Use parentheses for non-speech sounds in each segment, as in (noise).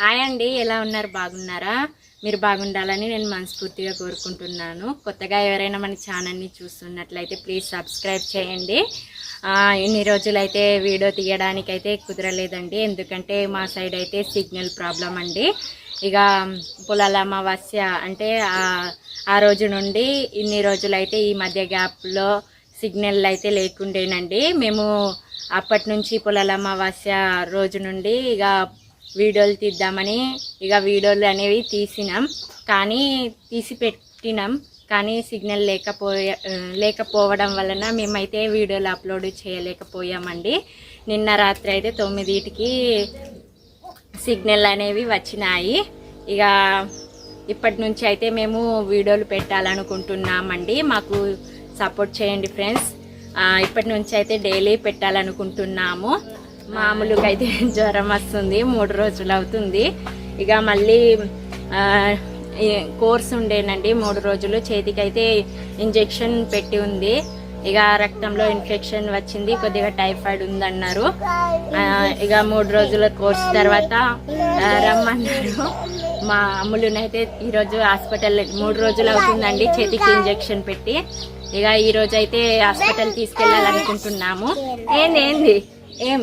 Hi అండి ఎలా ఉన్నారు? బాగున్నారా? మీరు బాగుండాలని నేను మనస్ఫూర్తిగా కోరుకుంటున్నాను. కొత్తగా ఎవరైనా మన ఛానల్ని చూస్తున్నట్లయితే ప్లీజ్ సబ్స్క్రైబ్ చేయండి. ఇన్ని రోజులైతే వీడియో తీయడానికి అయితే కుదరలేదండి. ఎందుకంటే మా సైడ్ అయితే సిగ్నల్ ప్రాబ్లం అండి. ఇక పొలాల అమావాస్య అంటే ఆ- ఆ రోజు నుండి ఇన్ని రోజులైతే ఈ మధ్య గ్యాప్లో సిగ్నల్ అయితే లేకుండేనండి. మేము అప్పటి నుంచి పొలాల అమావాస్య రోజు నుండి ఇక వీడియోలు తీద్దామని ఇక వీడియోలు అనేవి తీసినాం. కానీ తీసి పెట్టినాం కానీ సిగ్నల్ లేకపోయే లేకపోవడం వలన మేమైతే వీడియోలు అప్లోడ్ చేయలేకపోయామండి. నిన్న రాత్రి అయితే తొమ్మిదిటికి సిగ్నల్ అనేవి వచ్చినాయి. ఇక ఇప్పటి నుంచి అయితే మేము వీడియోలు పెట్టాలనుకుంటున్నామండి. మాకు సపోర్ట్ చేయండి ఫ్రెండ్స్. ఇప్పటి నుంచి అయితే డైలీ పెట్టాలనుకుంటున్నాము. మామూలుగా అయితే (laughs) జ్వరం వస్తుంది మూడు రోజులు అవుతుంది. ఇక మళ్ళీ కోర్స్ ఉండేనండి మూడు రోజులు. చేతికి అయితే ఇంజెక్షన్ పెట్టి ఉంది. ఇక రక్తంలో ఇన్ఫెక్షన్ వచ్చింది కొద్దిగా టైఫాయిడ్ ఉందన్నారు. ఇక మూడు రోజుల కోర్స్ తర్వాత రమ్మన్నారు. మా అమ్ములునైతే ఈరోజు హాస్పిటల్ మూడు రోజులు అవుతుందండి చేతికి ఇంజెక్షన్ పెట్టి. ఇక ఈరోజు అయితే హాస్పిటల్ తీసుకెళ్ళాలనుకుంటున్నాము. ఏంది ఏంది? ఏం?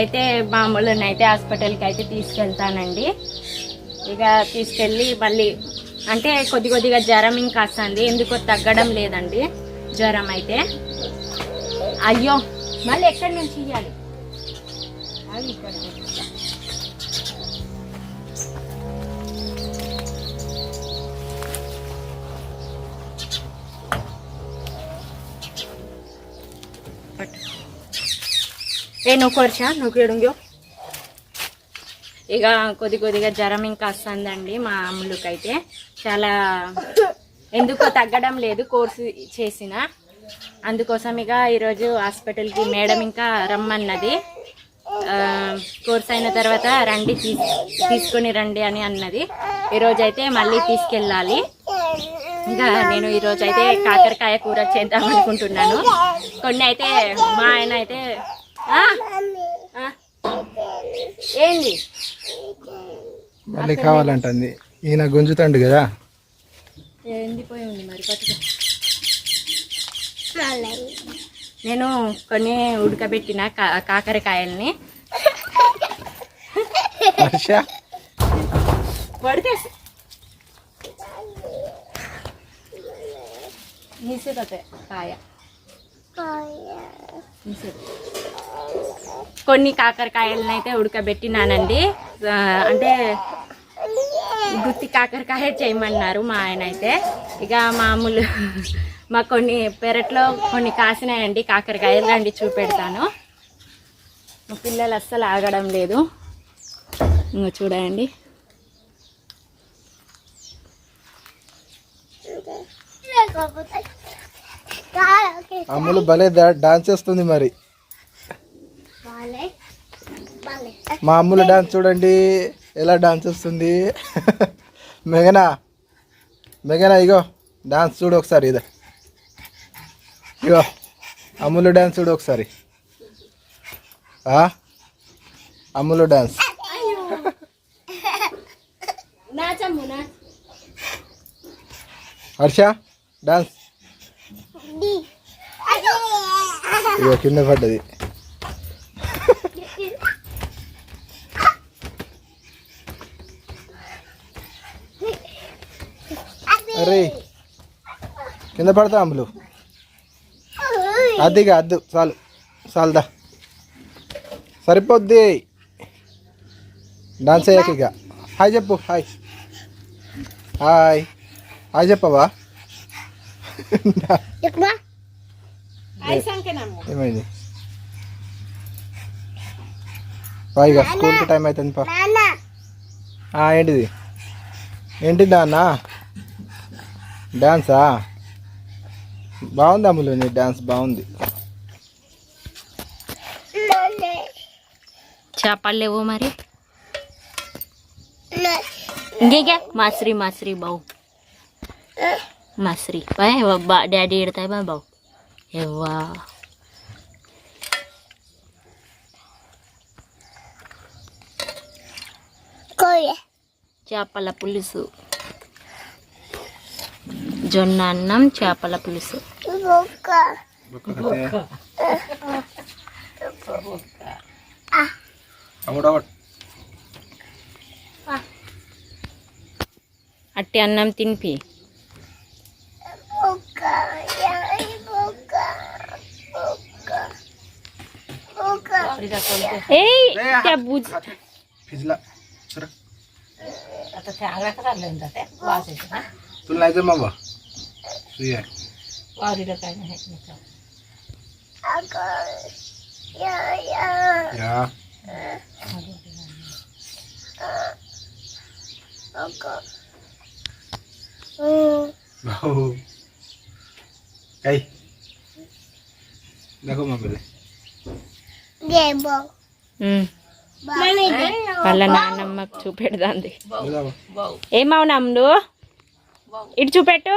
అయితే మామూలుని అయితే హాస్పిటల్కి అయితే తీసుకెళ్తానండి. ఇక తీసుకెళ్ళి మళ్ళీ అంటే కొద్ది కొద్దిగా జ్వరం ఇంకా వస్తుంది. ఎందుకో తగ్గడం లేదండి జ్వరం అయితే అయ్యో! మళ్ళీ ఎక్కడి నుంచి ఇవ్వాలి అది ఇక్కడ. ఏ నువ్వు కొరిచా? నువ్వు కేడుంగో ఇక కొద్ది కొద్దిగా జ్వరం ఇంకా వస్తుందండి మా అమ్ములకైతే. చాలా ఎందుకో తగ్గడం లేదు కోర్సు చేసిన. అందుకోసం ఇక ఈరోజు హాస్పిటల్కి మేడం ఇంకా రమ్మన్నది. కోర్స్ అయిన తర్వాత రండి తీసుకొని రండి అని అన్నది. ఈరోజు అయితే మళ్ళీ తీసుకెళ్ళాలి. ఇంకా నేను ఈరోజు అయితే కాకరకాయ కూర చేద్దాం అనుకుంటున్నాను. కొన్ని అయితే మా ఆయన అయితే ఏంది? మళ్ళీ కావాలంటుంది. ఈయన గుంజుతాండు కదా. ఎండిపోయి ఉంది మరి నేను కొన్ని ఉడకబెట్టిన కా- కాకరకాయల్ని పడితే కాయ. నిసిపోతాయి. కొన్ని కాకరకాయలను అయితే ఉడకబెట్టినానండి. అంటే గుత్తి కాకరకాయ చేయమన్నారు మా ఆయన అయితే. ఇక మామూలు మా కొన్ని పెరట్లో కొన్ని కాసినాయండి కాకరకాయలు రండి చూపెడతాను. మా పిల్లలు అస్సలు ఆగడం లేదు. ఇంకా చూడండి. అమ్ములు భలే డాన్స్ చేస్తుంది మరి. మా అమ్ములు డాన్స్ చూడండి ఎలా డాన్స్ చేస్తుంది (laughs) మెగనా మెగనా ఇగో డాన్స్ చూడు ఒకసారి ఇదే. ఇగో అమ్ములు డాన్స్ చూడు ఒకసారి? అమ్ములు డాన్స్. హర్ష డాన్స్. ఇగో కింద పడ్డది. అరే కింద పడతా అమ్ములు. అద్దిగా అద్దు చాలు చాలుదా. సరిపోద్ది. డాన్స్ అయ్యాక ఇక. హాయ్ చెప్పు హాయ్. హాయ్. హాయ్ చెప్పవా? ఏమైంది? పా ఇక స్కూల్కి టైం అవుతుంది పా ఆ, ఏంటిది? ఏంటి నాన్న? డ్యాన్సా బాగుంది అమ్ములు నీ డ్యాన్స్ బాగుంది చేపలు లేవు మరి ఇంకేగా మాస్రీ మాస్రీ బావు మాస్రీ బాయ్ బా డాడీ ఎడతాయి బా బావు ఎవ్వా చేపల పులుసు జొన్న అన్నం చేపల పులుసు అట్టి అన్నం తినిపి ఏయ్ त्या बुज फिजला सर तुला नाही जमा Iya. yeah yeah. Yeah. heknya kau. Aku ya ya. Ya. Aku. Bau. Kai. Dah kau mampu deh. Gembok. Hmm. వాళ్ళ నాన్నమ్మ చూపెడదాంది ఏమవునమ్ముడు ఇటు చూపెట్టు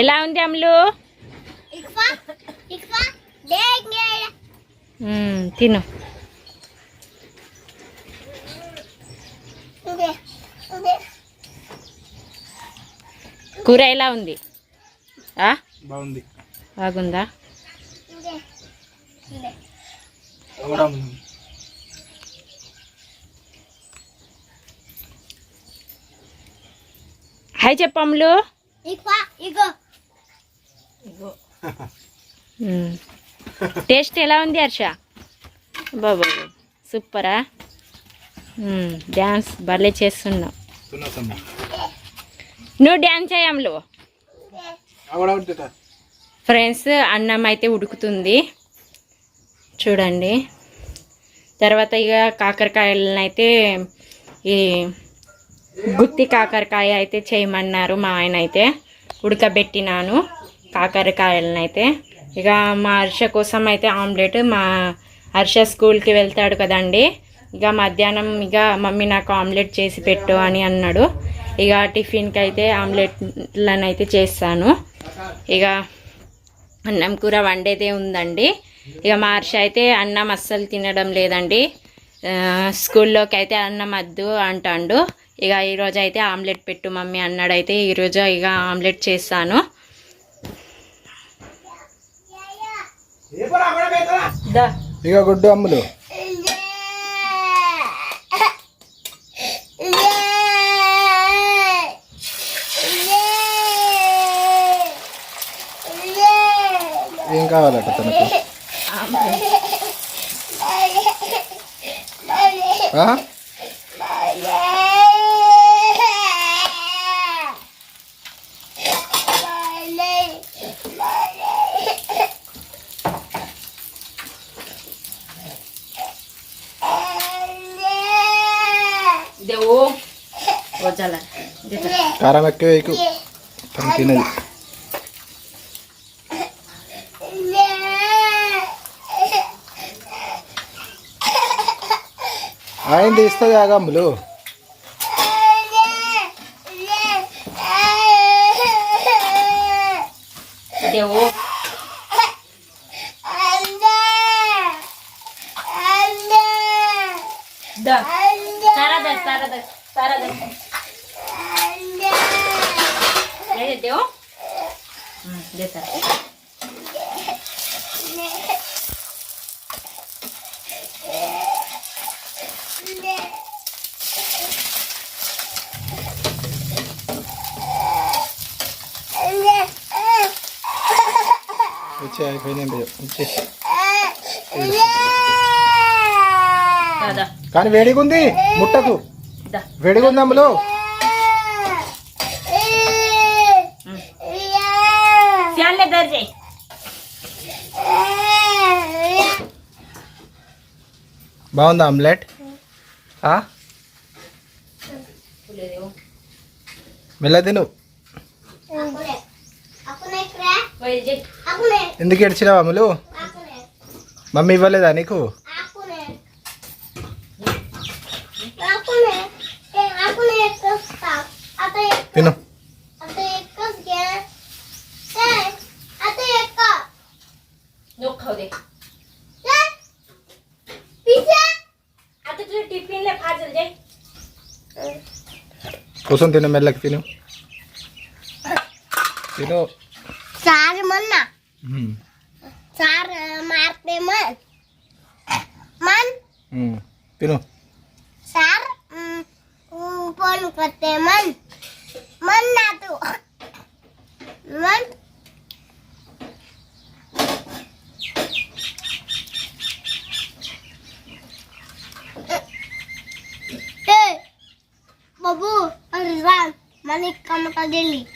ఎలా ఉంది అమ్ములు? తిను. కూర ఎలా ఉంది? ఆ? బాగుంది. బాగుందా? హాయ్ చెప్పు టేస్ట్ ఎలా ఉంది హర్ష? బాబా సూపరా? డ్యాన్స్ భలే చేస్తున్నావు. నువ్వు డ్యాన్స్ చేయమ్లు అవడం ఉంటుంది ఫ్రెండ్స్ అన్నం అయితే ఉడుకుతుంది. చూడండి. తర్వాత ఇక కాకరకాయలను అయితే ఈ గుత్తి కాకరకాయ అయితే చేయమన్నారు మా ఆయన అయితే. ఉడకబెట్టినాను కాకరకాయలను అయితే ఇక మా హర్ష కోసం అయితే ఆమ్లెట్ మా హర్ష స్కూల్కి వెళ్తాడు కదండి. ఇక మధ్యాహ్నం ఇక మమ్మీ నాకు ఆమ్లెట్ చేసి పెట్టు అని అన్నాడు. ఇక టిఫిన్కి అయితే ఆమ్లెట్లను అయితే చేస్తాను. ఇక అన్నం కూర వండేదే ఉందండి. ఇక మా హర్ష అయితే అన్నం అస్సలు తినడం లేదండి. స్కూల్లోకి అయితే అన్నం వద్దు అంటాడు. ఇక ఈరోజు అయితే ఆమ్లెట్ పెట్టు మమ్మీ అన్నాడైతే ఈరోజు ఇక ఆమ్లెట్ చేస్తాను. ఇక గుడ్డు అమ్ములు. ఏం కావాలట తనకు? కారం ఎక్కువ వేయకు తినది ఆయన ఇస్తుంది ఆగా అమ్ములు దేవు దా తప్పి వేడిగా ఉంది ముట్టకు. వేడిగుందమ్ములు ఫ్యాన్లే దర్ చేయి బాగుందా ఆమ్లెట్? మెల్ల తిను. ఎందుకు ఏడ్చినావు అమ్ములు మమ్మీ ఇవ్వలేదా నీకు? కూర్చొని తిను మెల్లకి తిను తిను సార్ మొన్న ఉమ్. సార్ మారితే మన్ మన్ ఉమ్. తిను సార్ ఫోన్ కొట్టే మన్ మన్ నాతో మన్ makadili.